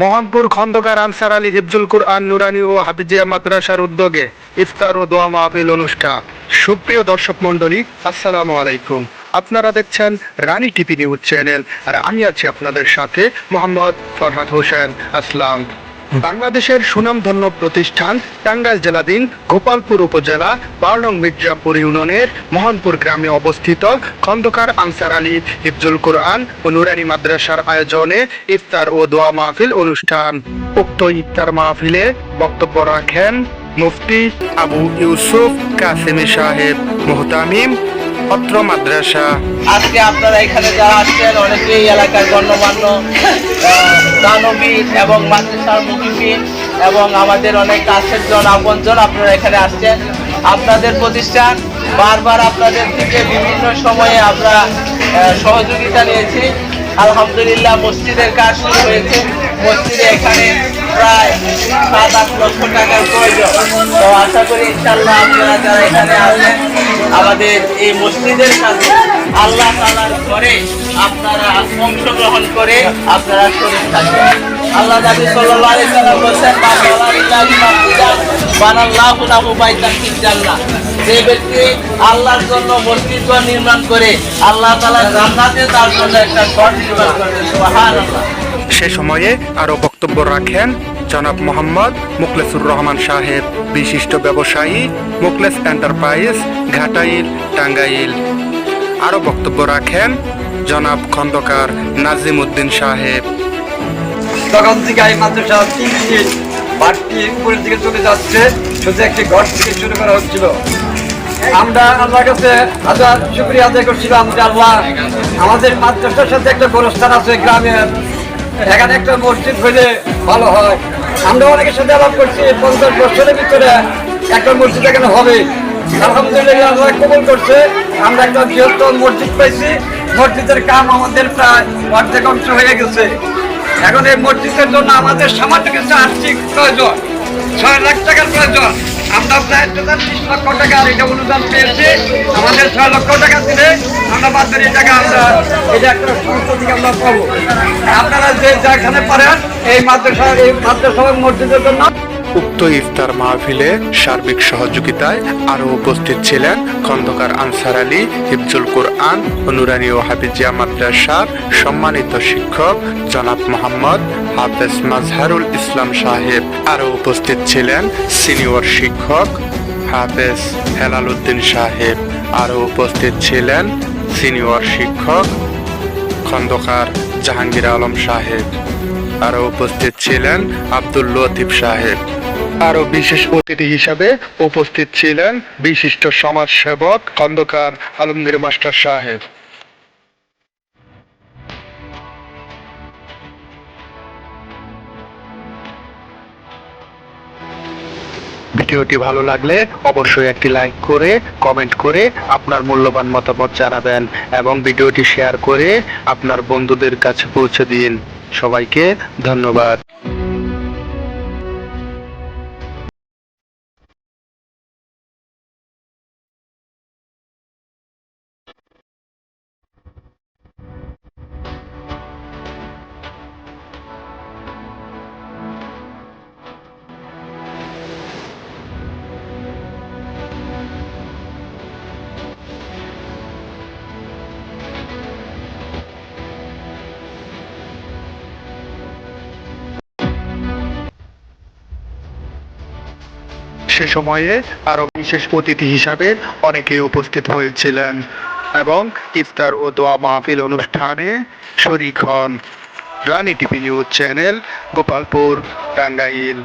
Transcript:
মোহনপুর খন্দকার আনসার আলী হিফজুল কুরআন নুরানি ও হাফিজিয়া মাদ্রাসার উদ্যোগে ইফতার ও দোয়া মাহফিল অনুষ্ঠান। সুপ্রিয় দর্শক মন্ডলী আসসালামু আলাইকুম। আপনারা দেখছেন রানী টিভি নিউজ চ্যানেল আর আমি আছি আপনাদের সাথে মোহাম্মদ ফরহাদ হোসেন আসলাম। বাংলাদেশের সুনামধন্য প্রতিষ্ঠান টাঙ্গাইল জেলাধীন গোপালপুর উপজেলা বারনং মির্জাপুর ইউনিয়নের মোহনপুর গ্রামে অবস্থিত খন্দকার আনসার আলী হিফজুল কোরআন ও নুরানি মাদ্রাসার আয়োজনে ইফতার ও দোয়া মাহফিল অনুষ্ঠান। উক্ত ইফতার মাহফিলে বক্তব্য রাখেন মুফতি আবু ইউসুফ কাসেমি সাহেব, মোহতামিম অত্র মাদ্রাসা। আজকে আপনারা এখানে যারা আসছেন, অনেকেই এলাকার গণ্যমান্য দানবীর এবং মাদ্রাসার মুখিফিন এবং আমাদের অনেক কাছের জন আপনজন আপনারা এখানে আসছেন। আপনাদের প্রতিষ্ঠান বারবার আপনাদের থেকে বিভিন্ন সময়ে আমরা সহযোগিতা নিয়েছি। আলহামদুলিল্লাহ মসজিদের কাজ শুরু হয়েছে। মসজিদে এখানে প্রায় সাত আট লক্ষ টাকার প্রয়োজন। তো আশা করি ইনশাল্লাহ আপনারা যারা এখানে আসেন আমাদের এই মসজিদের কাছে আল্লাহ তালার ঘরে আপনারা অংশগ্রহণ করে আপনারা শরীর থাকবেন। আল্লাহ নবী সাল্লাল্লাহু আলাইহি সাল্লাম বলেছেন যে ব্যক্তি আল্লাহর জন্য মসজিদ নির্মাণ করে আল্লাহ তাআলা জান্নাতে তার জন্য একটা ঘর নির্মাণ সুবহানাল্লাহ। সে সময়ে আরও বক্তব্য রাখেন জনাব মোহাম্মদ মুখলেসুর রহমান সাহেব, বিশিষ্ট ব্যবসায়ী, মুখলেস এন্টারপ্রাইজ, ঘাটাইল, টাঙ্গাইল। আরও বক্তব্য রাখেন জনাব খন্দকার নাজিম উদ্দিন সাহেব। তখন থেকে এই মাদ্রাসা তিন দিন বাড়তি উপরের দিকে চলে যাচ্ছে, শুধু একটি ঘর থেকে শুরু করা হচ্ছিল। আমরা আল্লাহর কাছে হাজার শুক্রিয়া আদায় করছিলাম যে আল্লাহ আমাদের মাদ্রাসার সাথে একটা গোরস্থান আছে গ্রামের এখানে একটা মসজিদ হইলে ভালো হয়। আমরা অনেকের সাথে আলাপ করছি, পঞ্চাশ বছরের ভিতরে একটা মসজিদ এখানে হবে। আলহামদুলিল্লাহ কবুল করছে। আমরা একটা বৃহত্তম মসজিদ পাইছি। মসজিদের কাম আমাদের প্রায় অর্ধেক অংশ হয়ে গেছে। এখন এই মসজিদের জন্য আমাদের সামান্য কিছু আর্থিক প্রয়োজন, ছয় লাখ টাকার প্রয়োজন। আমরা প্রায় তেতাল্লিশ লক্ষ টাকার এটা অনুদান পেয়েছি। আমাদের ছয় লক্ষ টাকা দিলে আমরা বাজারে এই টাকা আমরা এটা একটা সংস্থা থেকে আমরা পাবো। আপনারা যে যেখানে পারেন, এই মাদ্রাসা এই মাদ্রাসা মসজিদের জন্য উক্ত ইফতার মাহফিলে সার্বিক সহযোগিতায় আরও উপস্থিত ছিলেন খন্দকার আনসার আলী, হিফজুল কোরআন অনুরানী ও হাফিজিয়া মাদ্রাসার সম্মানিত শিক্ষক জনাব মোহাম্মদ হাফেজ মাজহারুল ইসলাম সাহেব আরও উপস্থিত ছিলেন সিনিয়র শিক্ষক হাফেজ হেলাল উদ্দিন সাহেব আরও উপস্থিত ছিলেন সিনিয়র শিক্ষক খন্দকার জাহাঙ্গীর আলম সাহেব আরও উপস্থিত ছিলেন আব্দুল লতিফ সাহেব আরও বিশেষ অতিথি হিসাবে উপস্থিত ছিলেন বিশিষ্ট সমাজসেবক খন্দকার আলমগীর মাস্টার সাহেব। ভিডিওটি ভালো লাগলে অবশ্যই একটি লাইক করে, কমেন্ট করে আপনার মূল্যবান মতামত জানাবেন এবং ভিডিওটি শেয়ার করে আপনার বন্ধুদের কাছে পৌঁছে দিন। সবাইকে ধন্যবাদ। সে সময়ে আরও বিশেষ অতিথি হিসাবে অনেকে উপস্থিত হয়েছিলেন এবং ইফতার ও দোয়া মাহফিল অনুষ্ঠানে শরিক হন। Rani TV news channel, Gopalpur, Tangail.